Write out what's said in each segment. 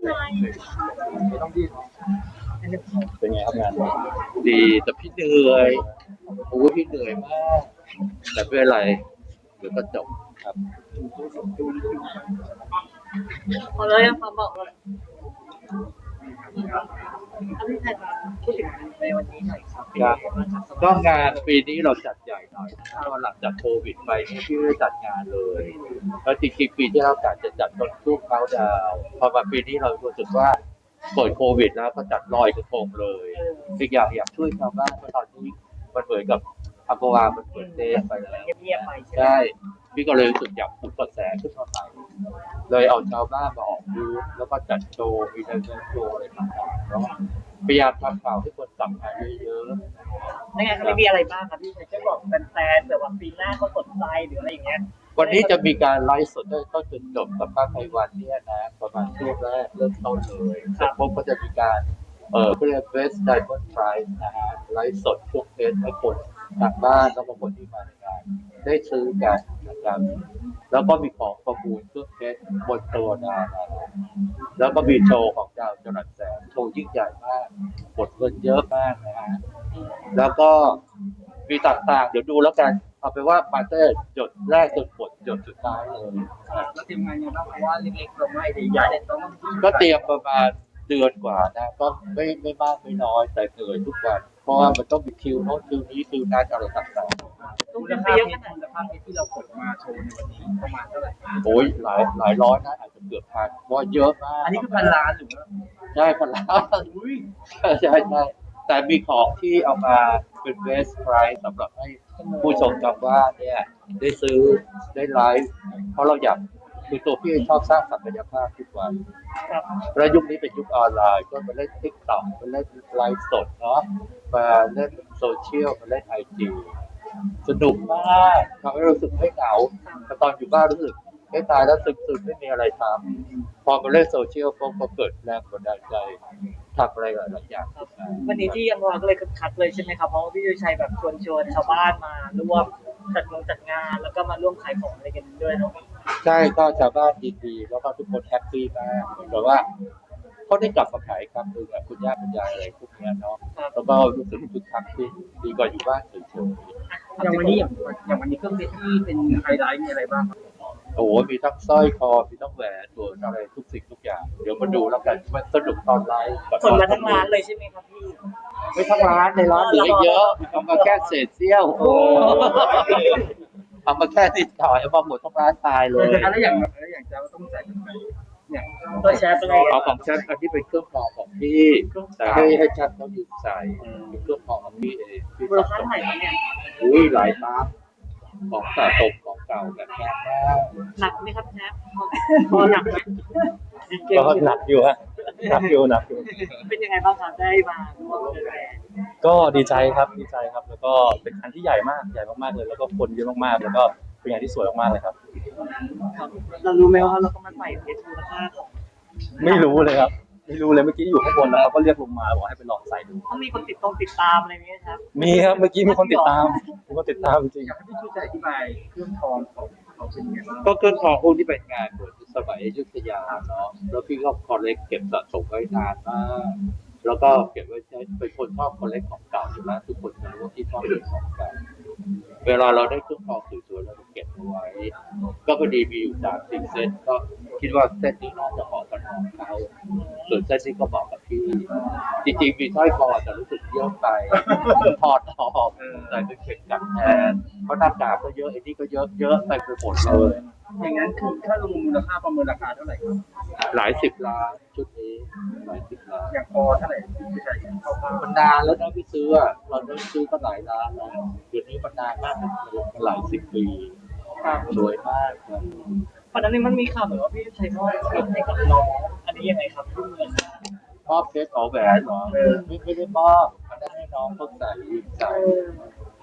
เป็นไงครับงานดีแต่พี่เหนื่อยโอ้ยพี่เหนื่อยมาก แต่ไม่เป็นไรเดี๋ยวก็จบครับพอเลยมาบอกเลยอันนี้ใครพูดถึงในวันนี้หน่อยครับครับก็งานปีนี้เราจัดใหญ่ห น่อยเพราะว่าหลังจากโควิดไปเนี่ยพี่ไม่ได้จัดงานเลยแล้วจริงๆปีที่เรากะจะจัดตอนช่วงเขาดาวน์พอมาปีนี้เรารู้สึกว่าเปิดโควิดแล้วก็จัดลอยกระทงเลยอีกอย่างอยากช่วยชาวบ้านเพราะตอนนี้มันเหมือนกับอัมพวามันเปิดเทสไปแล้วเงียบๆไปใช่ไหมใช่พี่ก็เลยรู้สึกอยากปลุกกระแสขึ้นมาใหม่เลยเอาชาวบ้านมาออกบูธแล้วก็จัดโชว์มีเดินโชว์อะไรต่างๆแล้ว พยายามทำข่าวให้คนสัมผัสเยอะในงานเขามีอะไรบ้างครับพี่จะบอกแฟนๆเผื่อว่าปีหน้าเขาสนใจหรืออะไรอย่างเงี้ยๆวันนี้จะมีการไลฟ์สดตั้งแต่ต้นจนจบกับป้าไพวันเนี่ยนะ ประมาณช่วงแรกเริ่มต้นเลยเสร็จปุ๊บก็จะมีการเอ่อเรียก Best Diamond Prize นะฮะไลฟ์สดช่วงเทสให้คนทางบ้านแล้วก็คนที่มาในงานได้ซื้อกันนะครับแล้วก็มีของประมูลเครื่องเพชรบนตัวดารา แล้วก็มีโชว์ของดาวจรัสแสงโชว์ยิ่งใหญ่มากหมดเงินเยอะมากนะฮะแล้วก็มีต่างๆ เดี๋ยวดูแล้วกัน เอาไปนว่ามาเตอร์จดแรกจนหมดจดสุดท้ายเลยนะก็เตรียมงานยังบ้างเพราะว่าเล็กๆเราไม่ได้ใหญ่ต้องก็เตรียมประมาณเดือนกว่านะก็ไม่ไม่มากไม่น้อยแต่เหนื่อยทุกวัน เพราะว่ามันต้องมีคิวโน้นคิวนี้คิวนั้นอะไรต่างต้ องเตรียมไปเยอะขนาดมูลค่าเพชรที่เรากดมาโชว์ในวันนี้ประมาณเท่าไหร่ๆโอ้ยหลายหลายร้อยนะอาจจะเกือบพันเพราะว่าเยอะมากอันนี้คือพันล้านหรือว่าใช่พันล้านใช่ใช่ใช่แต่มีของที่เอามาเป็นเบสไพรส์สำหรับให้ผู้ชมจำว่าเนี่ย ได้ซื้อได้ไลฟ์เพราะเราอยากคือตัวพี่ชอบสร้างศักยภาพทุกวันครับแล้วยุคนี้เป็นยุคออนไลน์ ก็มาเล่นทิกตอกมาเล่นไลฟ์สดเนาะมาเล่นโซเชียลมาเล่นไอจี สนุกมากทำให้รู้สึกไม่เหงาแต่ตอนอยู่บ้านรู้สึกไม่ตายแล้วซึมๆไม่มีอะไรทำพอมาเล่นโซเชียลพบก็เกิดแรงบันดาลใจทำอะไรหลายๆอย่างขึ้นมาวันนี้ที่ยังวางก็เลยคึกคักเลยใช่ไหมครับเพราะว่าพี่ยูชัยแบบชวนชวนชาวบ้านมาร่วมจัดงานจัดงานแล้วก็มาร่วมขายของอะไรกันด้วยเนาะใช่ก็ชาวบ้านยินดีแล้วก็ทุกคนแฮปปี้มากเหมือนกับว่า เขาได้กลับมาขายครั้งหนึ่งอะคุณย่าคุณยายอะไรพวกเนี้ยเนาะแล้วก็รู้สึกคึกคักขึ้นดีกว่าอยู่บ้านเฉยๆอย่างวันนี้อย่างอย่างวันนี้เครื่องเพชรที่เป็นไฮไลท์มีอะไรบ้างครับโอ้โหมีทั้งสร้อยคอมีทั้งแหวนตัวอะไรทุกสิ่งทุกอย่าง เดี๋ยวมาดูแล้วกันมันสนุกตอนไลฟ์กับขนมาทั้งร้านเลยใช่ไหมครับพี่ไม่ทั้งร้านในร้านเหลืออีกเยอะเอามาแค่เศษเสี้ยวเอามาแค่นิดหน่อยเอามาหมดทั้งร้านตายเลยแล้วอย่างแล้วอย่างจะต้องใส่เป็นไป เนี่ยตัวแชร์ไปเลยเอาของฉันอันที่เป็นเครื่องทองของพี่แต่ให้ให้ฉันเขายืมใส่เป็นเครื่องทองของพี่เองพี่มูลค่าเท่าไหร่ครับเนี่ยอุ้ยหลายล้านของสะสมของเก่าแบบแพงมากหนักไหมครับแชร์พอหนักไหมก็หนักอยู่ฮะหนักอยู่หนักอยู่เป็นยังไงบ้างครับได้มาร่วมกันแชร์ก็ดีใจครับดีใจครับ แล้วก็เป็นงานที่ใหญ่มากใหญ่มากๆเลย แล้วก็คนเยอะมากๆแล้วก็เป็นงานที่สวยมากๆเลยครับครับ เรารู้ไหมว่าเราต้องมาใส่เพชรมูลค่าของไม่รู้เลยครับ ไม่รู้เลยเมื่อกี้อยู่ข้างบนแล้วเขาก็เรียกลงมาบอกให้ไปลองใส่ดู ต้องมีคนติดตรงติดตามอะไรไหมครับ มีครับเมื่อกี้มีคนติดตามมีคนติดตามจริงอยากให้พี่ช่วยอธิบายเครื่องทองของเขาเป็นยังไงบ้างก็เครื่องทองพวกที่เป็นงานเหมือนสมัยอยุธยาเนาะแล้วพี่ก็คอลเลกเก็บสะสมไว้นานมากแล้วก็เก็บไว้ใช้เป็นคนชอบคอลเลกของเก่าอยู่แล้วทุกคนจะรู้ว่าที่ชอบเก็บของเก่า เวลาเราได้เครื่องทองสวยๆเราจะเก็บเอาไว้ ก็พอดีมีอยู่สามสี่เซตก็คิดว่าเซตนี้น่าจะเหมาะกับน้องเขาส่วนเซตนี้ก็เหมาะกับพี่จริงๆมีสร้อยคอแต่รู้สึกเยอะไปถอดออกใส่เป็นเข็มกัดแทนเพราะหน้ากากก็เยอะไอ้นี่ก็เยอะเยอะไปหมดเลย อย่างนั้นคือถ้าลงมูลค่าประเมินราคาเท่าไหร่ครับหลายสิบล้านชุดนี้หลายสิบล้านอย่างพอเท่าไหร่พี่ชัยคร่าวมันนานแล้วนะพี่ซื้ออะเราได้ซื้อก็หลายล้านแล้วเดี๋ยวนี้มันนานมากมันหลายสิบปีครับสวยมากครับตอนนั้นนี่มันมีข่าวเหมือนว่าพี่ชัยมอบเพชรให้กับน้องอันนี้ยังไงครับที่เมืองมอบเพชรเอาแหวนเหรอไม่ไม่ได้มอบมันได้ให้น้องเขาใส่ใส่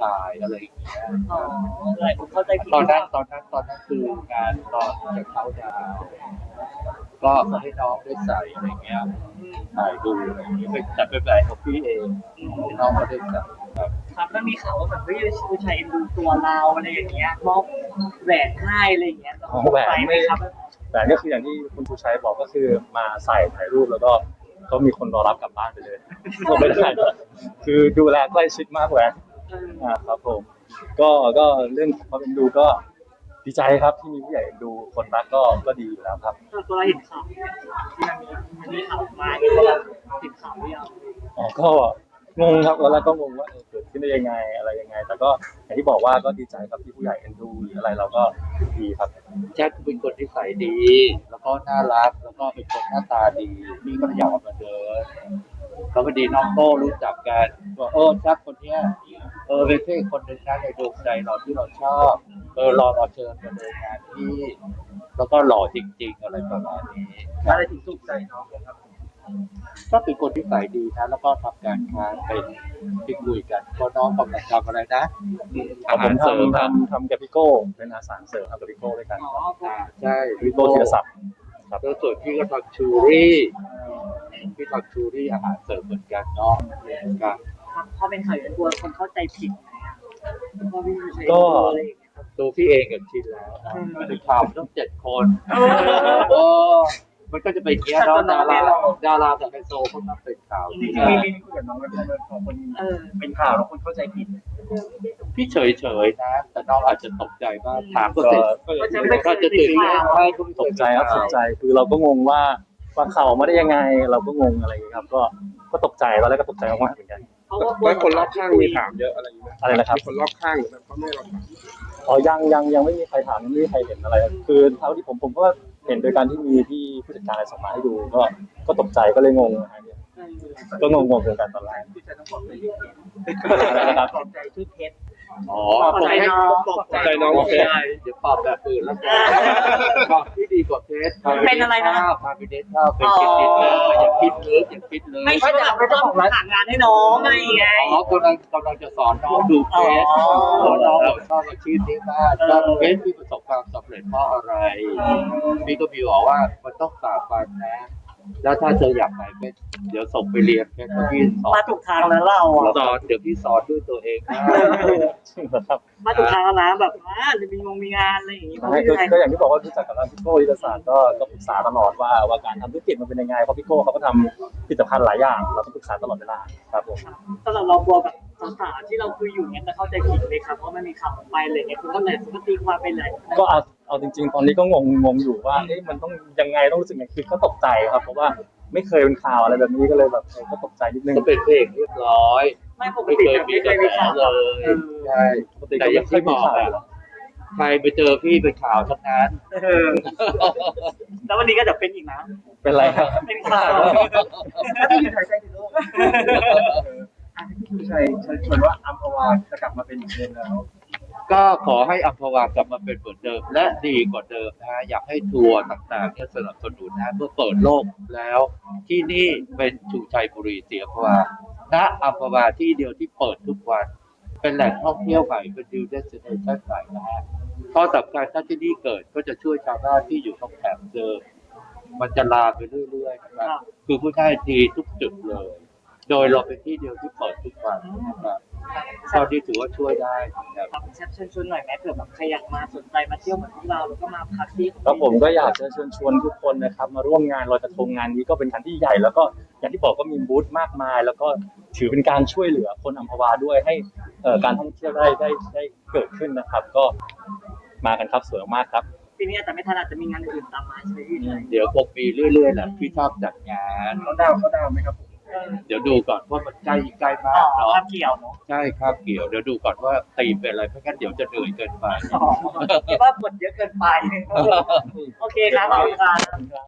ถ่ายอะไรอย่างเงี้ยอ๋อหลายคนเข้าใจผิดตอนนั้นตอนนั้นตอนนั้นคืองานตอนจะเข้าดาวน์ก็ให้น้องได้ใส่อะไรเงี้ยถ่ายดูอะไรอย่างเงี้ยเป็นแต่เป็นแหวนของพี่เองให้น้องเขาได้ใส่ครับครับมันมีข่าวว่าแบบพี่ชูชัยเอ็นดูตัวเราอะไรอย่างเงี้ยมอบแหวนให้อะไรอย่างเงี้ยเราใส่ไหมครับแต่นี่คืออย่างที่คุณชูชัยบอกก็คือมาใส่ถ่ายรูปแล้วก็ก็มีคนรอรับกลับบ้านไปเลยก็ไม่ได้คือดูแลใกล้ชิดมากเลยเอออ่าครับผม ก็ก็เรื่องความเป็นดูก็ดีใจครับที่มีผู้ใหญ่เอ็นดูคนรักก็ก็ดีอยู่แล้วครับ ส่วนตัวเราเห็นข่าวที่มันมีมันมีข่าวมาเนี่ยเราติดข่าวหรือยังอ๋อก็งงครับแล้วก็งงว่าเออเกิดขึ้นได้ยังไงอะไรยังไง แต่ก็อย่างที่บอกว่าก็ดีใจครับที่ผู้ใหญ่เอ็นดูหรืออะไรเราก็ดีครับ แจ็คเป็นคนที่ใส่ดี แล้วก็น่ารัก แล้วก็เป็นคนหน้าตาดีพี่ก็เลยอยากเอามาเดินแล้วพอดีน้องโต้รู้จักกันว่าเออแจ็คคนเนี้ย เออเป็นเพื่อนคนหนึ่งนะในดวงใจเราที่เราชอบ เออรอเราเชิญมาเดินงานที่ แล้วก็หล่อจริง ๆ อะไรประมาณนี้อะไรถึงถูกใจน้องครับก็เป็นคนที่ใส่ดีนะแล้วก็ทำการค้าเป็นที่คุยกัน ก็น้องกำลังทำอะไรนะอาผหารมเสริมทำอะทำทำแกปิโก้เป็นอาสาเสริมทำแกปิโก้ด้วยกันอ๋ออ่าใช่แกปิโก้ธีรศักดิ์ครับแล้วส่วนพี่ก็ทำชูรี่พี่ทำชูรี่อาหารเสริมเหมือนกันเนาะเหมื อนกันพอเป็นข่าวอย่างนี้กลัวคนเข้าใจผิดไหมอะเพราะพี่อยู่ใช้อะไรอย่างเงี้ยครับ ตัวพี่เองกับชินแล้วนะอืม มันเป็นข่าวต้องเจ็ดคนเออเออมันก็จะเป็นอย่างเงี้ยเนาะดาราดาราแต่ไฮโซเขาต้องเป็นข่าวจริงๆมีมีคุยกับน้องกันเลยพอคนเออ เป็นข่าวแล้วคนเข้าใจผิด พี่เฉยเฉยๆนะ แต่น้องอาจจะตกใจมากถามก็เสร็จก็จะไม่ก็จะตื่นเต้นใช่ก็ไม่เคตยกใจครับตกใจคือเราก็งงว่าว่าข่าวมาได้ยังไง เราก็งงอะไรอย่างเงี้ยครับ ก็ก็ตกใจตอนแรกก็ตกใจมากๆเหมือนกัน เพราะว่าแล้วคนรอบข้างมีถามเยอะอะไรอย่างเงี้ยอะไรนะครับ มีคนรอบข้างหรือแบบพ่อแม่เราถามอ๋อยังยังยังไม่มีใครถามไม่มีใครเห็นอะไรคือเท่าที่ผมผมก็เห็นโดยการที่มีพี่ผู้จัดการอะไรส่งมาให้ดูก็ก็ตกใจก็เลยงงนะฮะเนี่ยก็งงงๆเหมือนกันตอนแรก ที่จะต้องบอกเลยที่เพชรอะไรนะครับปลอบใจชื่อเพชร อ๋อปลอบใจน้องปลอบใจใจน้องโอเคเดี๋ยวปรับแบบอื่นแล้วกันปรับที่ดีกว่าเพชรเป็นอะไรนะพาไปเดทข้าวเป็นกินดินเนอร์อย่าคิดลึกอย่าคิดลึกไม่ใช่แบบไม่ต้องหางานให้น้องอะไรอย่างเงี้ยอ๋อกำลังกำลังจะสอนน้องดูเพชรอ๋อสอนน้องบอกชอบอาชีพนี้มากแล้วเพชรที่ประสบความสำเร็จเพราะอะไรพี่ก็มีบอกว่ามันต้องฝ่าฟันนะ แล้วถ้าเธออยากไหนเพชรเดี๋ยวส่งไปเรียนเพชรแล้วพี่สอมานถูกทางแล้วเราอะสอนเดี๋ยวพี่สอนด้วยตัวเองนะจริงเหรอครับมาถูกทางแล้วนะแบบว่าจะมีงงมีงานอะไรอย่างงี้เพราะไม่พี่ก็ไทยก็อย่างที่บอกว่ารู้จักกับร้านพี่โก้ยุทธศาสตร์ก็ก็ปรึกษาตลอดว่าว่าการทำธุรกิจมันเป็นยังไงเพราะพี่โก้เขาก็ทำผลิตภัณฑ์หลายอย่างเราก็ปรึกษาตลอดเวลาครับผม สำหรับเรากลัวแบบ สาวๆที่เราคุยอยู่เนี่ยจะเข้าใจผิดเลยครับเพราะมันมีข่าวออกไปอะไรเงี้ยคุณก็เลยคุณก็ตีความไปเลยก็เอาเอาจริง ๆ ตอนนี้ก็งงงงอยู่ว่าเอ๊ะมันต้องยังไงต้องรู้สึกยังไงคือก็ตกใจครับ เพราะว่าไม่เคยเป็นข่าวอะไรแบบนี้ก็เลยแบบเออก็ตกใจนิดนึงก็เป็นเพลงเรียบร้อย ไม่ปกไม่ติเคยจะมีไม่กเคระยแสมีข่าวเลยเออใช่ปกติแต่ก็อไม่ย่างเคที่ยบมีอกข่าวอะใครไปเจอพี่เป็นข่าวทั้งนั้นเออแล้ววันนี้ก็จะเป็นอีกนะเป็นไรครับเป็นข่าวที่อยู่ไทยใจถึงโลกอะ พี่ชูชัยเชิญชวนว่าอัมพวาจะกลับมาเป็นเหมือนเดิมแล้ว ก็ขอให้อัมพวากลับมาเป็นเหมือนเดิม และดีกว่าเดิมนะฮะอยากให้ทัวร์ต่างๆเนี่ยสนับสนุนนะเมื่อเปิดโลกแล้ว ที่นี่เป็นชูชัยบุรีเสียพวาณอัมพวาที่เดียวที่เปิดทุกวัน เป็นแหล่งท่องเที่ยวใหม่เป็นดิวเดสเนชั่นใหม่นะฮะข้อสำคัญถ้าที่นี่เกิดก็จะช่วยชาวบ้านที่อยู่ตรงแถบเดิมมันจะลามไปเรื่อยๆนะครับคือผู้ได้ดีทุกจุดเลย โดยเราเป็นที่เดียวที่เปิดทุกวันนะครับตอนนี้ถือว่าช่วยได้นะครับครับแชทเชิญชวนหน่อยแม้เผื่อแบบใครอยากมาสนใจมาเที่ยวเหมือนพวกเราแล้วก็มาพักที่ก็ผมก็อยากจะเชิญชวนทุกคนนะครับ มาร่วมงานลอยกระทงงานนี้ก็เป็นงานที่ใหญ่ แล้วก็อย่างที่บอกก็มีบูธมากมาย แล้วก็ถือเป็นการช่วยเหลือคนอัมพวาด้วยให้เอ่อการท่องเที่ยวได้ได้ได้เกิดขึ้นนะครับ ก็มากันครับสวยมากครับ ปีนี้อาจจะไม่ทันอาจจะมีงานอื่นตามมาใช่ไหมพี่เลยเดี๋ยวคงมีเรื่อยๆแหละที่ชอบจัดงาน เขาดาวเขาดาวไหมครับผม เดี๋ยวดูก่อนว่ามันใกล้ใกล้มาอ๋กอเนาะภาพเกี่ยวเนาะใช่ครับเกี่ยวเดี๋ยวดูก่อนว่าตีมเป็นอะไรไม่งั้นเดี๋ยวจะเหนื่อยเกินไปอ๋อคิดว่าบทเยอะเกินไป โอเคครับขอบคุณครับ